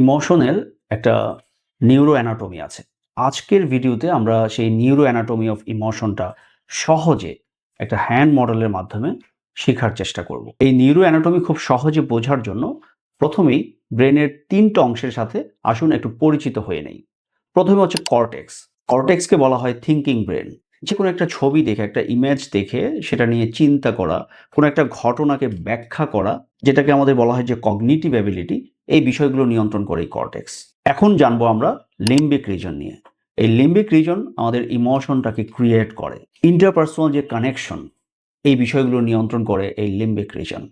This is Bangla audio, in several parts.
ইমোশনের একটা নিউরো অ্যানাটমি আছে। আজকের ভিডিওতে আমরা সেই নিউরো অ্যানাটমি অফ ইমোশনটা সহজে একটা হ্যান্ড মডেলের মাধ্যমে শেখার চেষ্টা করব। এই নিউরো অ্যানাটমি খুব সহজে বোঝার জন্য প্রথমেই ব্রেনের তিনটা অংশের সাথে আসুন একটু পরিচিত হয়ে নেই। প্রথমে হচ্ছে কর্টেক্স কর্টেক্সকে বলা হয় থিঙ্কিং ব্রেন যে কোনো একটা ছবি দেখে, একটা ইমেজ দেখে, সেটা নিয়ে চিন্তা করা, কোনো একটা ঘটনাকে ব্যাখ্যা করা, যেটাকে আমাদের বলা হয় যে কগনিটিভ অ্যাবিলিটি এই বিষয়গুলো নিয়ন্ত্রণ করে এই কর্টেক্স এখন জানব আমরা লিম্বিক রিজন নিয়ে। এই লিম্বিক রিজন আমাদের ইমোশনটাকে ক্রিয়েট করে। ইন্টারপার্সোনাল যে কানেকশন এই বিষয়গুলো নিয়ন্ত্রণ করে এই লিম্বিক রিজন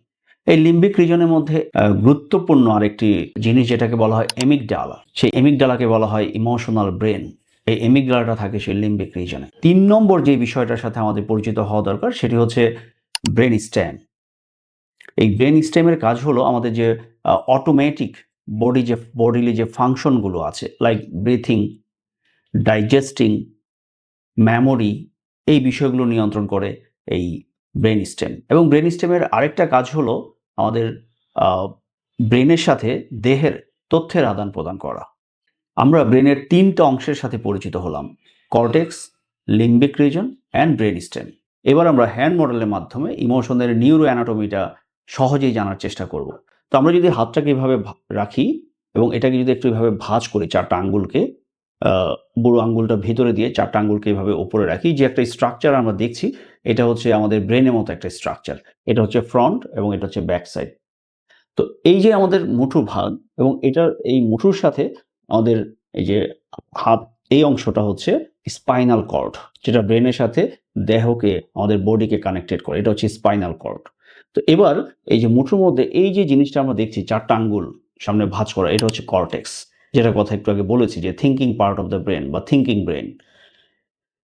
এই লিম্বিক রিজনের মধ্যে গুরুত্বপূর্ণ আরেকটি জিনিস যেটাকে বলা হয় এমিকডালা সেই এমিকডালাকে বলা হয় ইমোশনাল ব্রেন এই এমিকডালাটা থাকে সেই লিম্বিক রিজনে তিন নম্বর যে বিষয়টার সাথে আমাদের পরিচিত হওয়া দরকার, সেটি হচ্ছে ব্রেন স্ট্যাম এই ব্রেন স্টেমের কাজ হলো আমাদের যে অটোমেটিক বডি যে বডিলি যে ফাংশনগুলো আছে লাইক ব্রিথিং ডাইজেস্টিং মেমোরি এই বিষয়গুলো নিয়ন্ত্রণ করে এই ব্রেন স্টেম। এবং ব্রেন স্টেমের আরেকটা কাজ হলো আমাদের ব্রেনের সাথে দেহের তথ্যের আদান প্রদান করা। আমরা ব্রেনের তিনটা অংশের সাথে পরিচিত হলাম cortex limbic region and brain stem এবার আমরা হ্যান্ড মডেলের মাধ্যমে ইমোশনের নিউরো অ্যানাটমিটা সহজেই জানার চেষ্টা করব। তো আমরা যদি হাতটাকে এভাবে রাখি এবং এটাকে যদি একটু এভাবে ভাঁজ করি চারটা আঙ্গুলকে বুড়ো আঙ্গুলটা ভেতরে দিয়ে চারটা আঙ্গুলকে এভাবে ওপরে রাখি, যে একটা স্ট্রাকচার আমরা দেখছি, এটা হচ্ছে আমাদের ব্রেনের মতো একটা স্ট্রাকচার এটা হচ্ছে ফ্রন্ট এবং এটা হচ্ছে ব্যাক সাইড তো এই যে আমাদের মুঠু ভাগ এবং এটার এই মুঠুর সাথে আমাদের এই যে হাত, এই অংশটা হচ্ছে স্পাইনাল কর্ড যেটা ব্রেনের সাথে দেহকে, আমাদের বডিকে কানেক্টেড করে। এটা হচ্ছে স্পাইনাল কর্ড তো এবার এই যে মুঠোর মধ্যে এই যে জিনিসটা আমরা দেখছি, চারটা আঙ্গুল সামনে ভাঁজ করা, এটা হচ্ছে কর্টেক্স যেটা কথা একটু আগে বলেছি যে thinking part of the brain বা থিঙ্কিং ব্রেন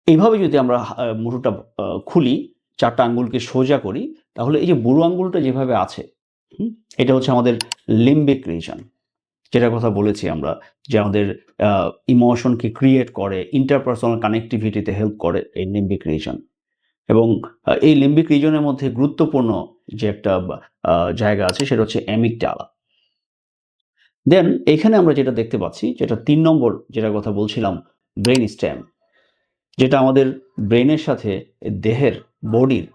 এইভাবে যদি আমরা মুঠোটা খুলি, চারটা আঙ্গুলকে সোজা করি, তাহলে এই যে বুড়ো আঙ্গুলটা যেভাবে আছে এটা হচ্ছে আমাদের লিম্বিক রিজন যেটা কথা বলেছি আমরা, যে আমাদের ইমোশনকে ক্রিয়েট করে ইন্টারপার্সোনাল কানেক্টিভিটিতে হেল্প করে এই লিম্বিক রিজন এবং এই লিম্বিক রিজনের মধ্যে গুরুত্বপূর্ণ যে একটা জায়গা আছে সেটা হচ্ছে অ্যামিকডালা দেন এখানে আমরা যেটা দেখতে পাচ্ছি, যেটা তিন নম্বর যেটা কথা বলছিলাম ব্রেন স্ট্যাম যেটা আমাদের ব্রেনের সাথে দেহের বডির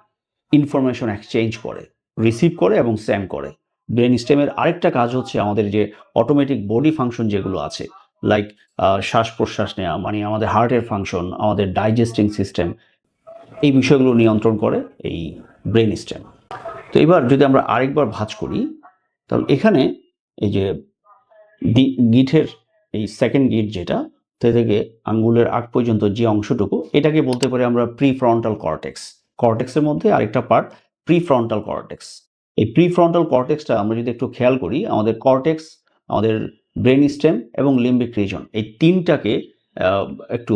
ইনফরমেশন এক্সচেঞ্জ করে রিসিভ করে এবং স্ট্যাম করে। ব্রেন স্টেমের আরেকটা কাজ হচ্ছে আমাদের যে অটোমেটিক বডি ফাংশন যেগুলো আছে লাইক শ্বাস প্রশ্বাস নেওয়া মানে আমাদের হার্টের ফাংশন আমাদের ডাইজেস্টিং সিস্টেম এই বিষয়গুলো নিয়ন্ত্রণ করে এই ব্রেন স্টেম তো এবার যদি আমরা আরেকবার ভাঁজ করি, তাহলে এখানে এই যে গিঠের এই সেকেন্ড গিট যেটা, তে থেকে আঙ্গুলের আগ পর্যন্ত যে অংশটুকু, এটাকে বলতে পারি আমরা প্রি ফ্রন্টাল কর্টেক্স কর্টেক্সের মধ্যে আরেকটা পার্ট প্রি ফ্রন্টাল কর্টেক্স এই প্রি ফ্রন্টাল কর্টেক্সটা আমরা যদি একটু খেয়াল করি, আমাদের কর্টেক্স আমাদের ব্রেন স্টেম এবং লিম্বিক রিজন এই তিনটাকে একটু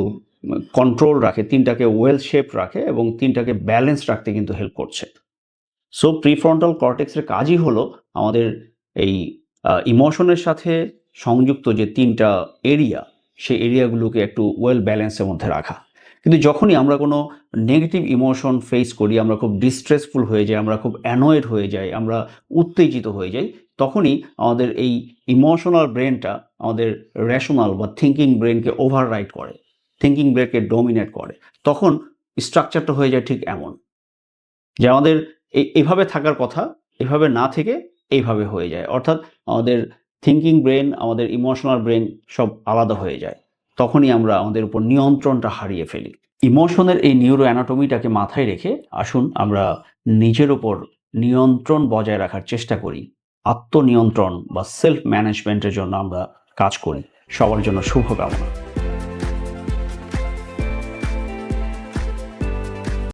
কন্ট্রোল রাখে, তিনটাকে ওয়েল শেপ রাখে এবং তিনটাকে ব্যালেন্স রাখতে কিন্তু হেল্প করছে। সো প্রিফ্রন্টাল কর্টেক্সের কাজই হলো আমাদের এই ইমোশনের সাথে সংযুক্ত যে তিনটা এরিয়া সেই এরিয়াগুলোকে একটু ওয়েল ব্যালেন্সের মধ্যে রাখা। কিন্তু যখনই আমরা কোনো নেগেটিভ ইমোশন ফেস করি, আমরা খুব ডিস্ট্রেসফুল হয়ে যাই, আমরা খুব অ্যানয়েড হয়ে যাই, আমরা উত্তেজিত হয়ে যাই, তখনই আমাদের এই ইমোশনাল ব্রেনটা আমাদের রেশনাল বা থিঙ্কিং ব্রেনকে ওভার ওভাররাইড করে থিঙ্কিং ব্রেনকে ডোমিনেট করে। তখন স্ট্রাকচারটা হয়ে যায় ঠিক এমন। যে আমাদের এই এভাবে থাকার কথা, এভাবে না থেকে এইভাবে হয়ে যায়। অর্থাৎ আমাদের থিঙ্কিং ব্রেন আমাদের ইমোশনাল ব্রেন সব আলাদা হয়ে যায়। তখনই আমরা আমাদের উপর নিয়ন্ত্রণটা হারিয়ে ফেলি। ইমোশনের এই নিউরো অ্যানাটমিটাকে মাথায় রেখে আসুন, আমরা নিজের উপর নিয়ন্ত্রণ বজায় রাখার চেষ্টা করি। আত্মনিয়ন্ত্রণ বা সেলফ ম্যানেজমেন্টের জন্য আমরা কাজ করি। সবার জন্য শুভকামনা।